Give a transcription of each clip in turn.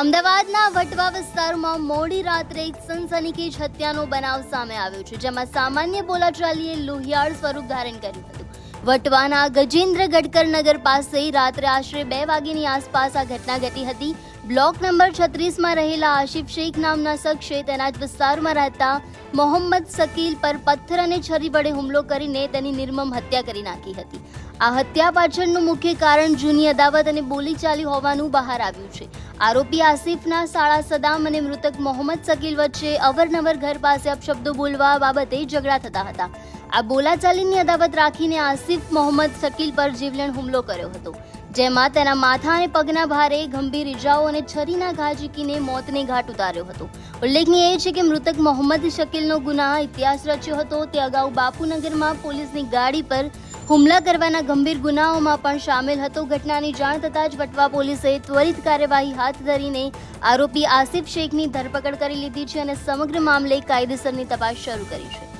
અમદાવાદના વટવા વિસ્તારમાં મોડી રાત્રે એક સનસનીખેજ હત્યાનો બનાવ સામે આવ્યો છે, જેમાં સામાન્ય બોલાચાલીએ લોહિયાળ સ્વરૂપ ધારણ કર્યું હતું. વટવાના ગજેન્દ્ર ગડકર નગર પાસે રાત્રે આશરે બે વાગ્યાની આસપાસ આ ઘટના ઘટી હતી. બ્લોક નંબર છત્રીસમાં રહેલા આશિફ શેખ નામના શખ્સે તેના જ વિસ્તારમાં રહેતા મોહમ્મદ શકીલ પર પથ્થર અને છરી વડે હુમલો કરીને તેની નિર્મમ હત્યા કરી નાખી હતી. આ હત્યા પાછળનું મુખ્ય કારણ જૂની અદાવત અને બોલીચાલી હોવાનું બહાર આવ્યું છે. આરોપી આસિફના સાળા સદામ અને મૃતક મોહમ્મદ શકીલ વચ્ચે અવરનવર ઘર પાસે અપશબ્દો બોલવા બાબતે ઝઘડા થતા હતા. આ બોલાચાલીની અદાવત રાખીને આસિફ મોહમ્મદ શકીલ પર જીવલેણ હુમલો કર્યો હતો, જેમાં તેના માથા અને પગના ભારે ગંભીર ઇજાઓ અને છરીના ઘા ઝીકીને મોતને ઘાટ ઉતાર્યો હતો. ઉલ્લેખનીય એ છે કે મૃતક મોહમ્મદ શકીલનો ગુના ઇતિહાસ રચ્યો હતો. તે અગાઉ બાપુનગરમાં પોલીસની ગાડી પર હુમલા કરવાના ગંભીર ગુનાઓમાં પણ સામેલ હતો. ઘટનાની જાણ થતાં જ વટવા પોલીસે ત્વરિત કાર્યવાહી હાથ ધરીને આરોપી આસિફ શેખની ધરપકડ કરી લીધી છે અને સમગ્ર મામલે કાયદેસરની તપાસ શરૂ કરી છે.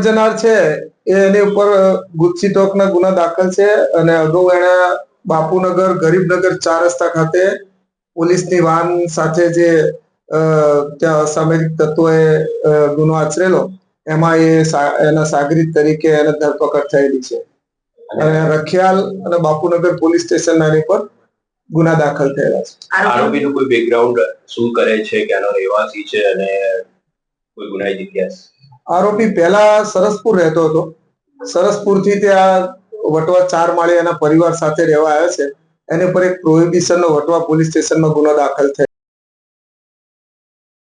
ફરાર છે એની ઉપર ગુચ્છી ટોકના ગુના દાખલ છે અને અગાઉ એણે બાપુનગર, ગરીબનગર ચાર રસ્તા ખાતે પોલીસની વાન સાથે જે ત્યાં અસામાજિક તત્વોએ ગુનો આચરેલો, એમાં એ એના સાગરીત તરીકે એને ધરપકડ થયેલી છે. અને રખિયાલ અને બાપુનગર પોલીસ સ્ટેશનના એની પર ગુના દાખલ થયેલા છે. આરોપીનું કોઈ બેકગ્રાઉન્ડ શું કરે છે, ક્યાંનો રહેવાસી છે અને કોઈ ગુનાહિત ઇતિહાસ? આરોપી પહેલા સરસપુર રહેતો હતો. સરસપુરથી ત્યાં વટવા ચાર માળે એના પરિવાર સાથે રહેવા આવ્યો છે. એની પર એક પ્રોહિબિશન નો વટવા પોલીસ સ્ટેશનમાં ગુનો દાખલ થયો.